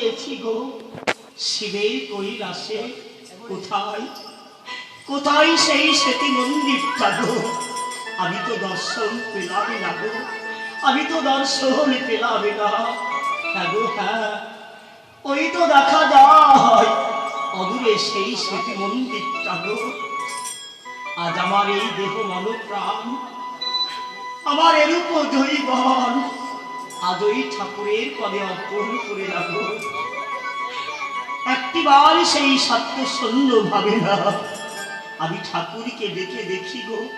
পেয়েছি গো, শিবের কৈলাসে কোথায়? কোথায় সেই সেতী মন্দিরটা গো? আমি তো দর্শন পেলাম না গো, আমি তো দর্শন পেলাম না। হ্যাঁ গো হ্যাঁ। ওই তো দেখা যায়, অদূরে সেই সেতী মন্দিরটা গো। আজ আমার এই দেহ মন প্রাণ আমার এরূপ দৈবন আজ ঠাকুরের পদে অর্পণ করে রাখো। একটিবার সেই সত্য শূন্য ভাবে না। আমি ঠাকুরকে দেখে দেখি গো।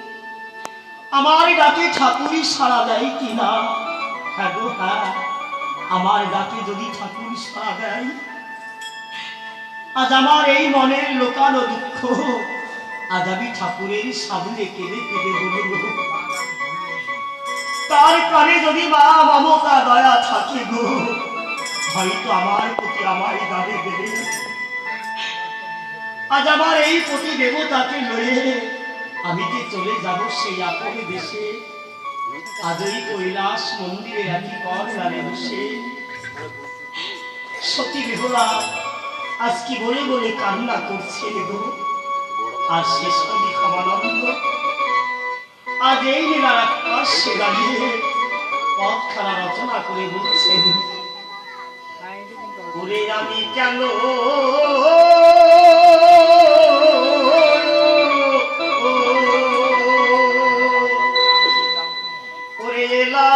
আমার ডাকে ঠাকুরই সাড়া দেয় কিনা? হ্যাঁ গো হ্যাঁ। আমার ডাকে যদি ঠাকুর সাড়া দেয়? আজ আমার এই মনের লোকানো দুঃখ। আজ আমি ঠাকুরের সামনে কেঁদে কেঁদে বলব তার প্রাণে যদি মা মমতা দয়া থাকে গো, হয়তো আমার প্রতি আমার দাবে দেবে। আজ আমার এই প্রতি দেবতাকে লয়ে আমি যে চলে যাব সেই আপন দেশে, আজ ওই কৈলাস মন্দিরে একই কর দাঁড়ে বসে। সতী বেহলা, আজ কি বলে বলে কান্না করছে গো? আর শেষ কবি ক্ষমানন্দ আজ এই লীলার আকাশে দাঁড়িয়ে। পথ খেলা রচনা করে বলছেন, ওরে আমি কেন? করে লা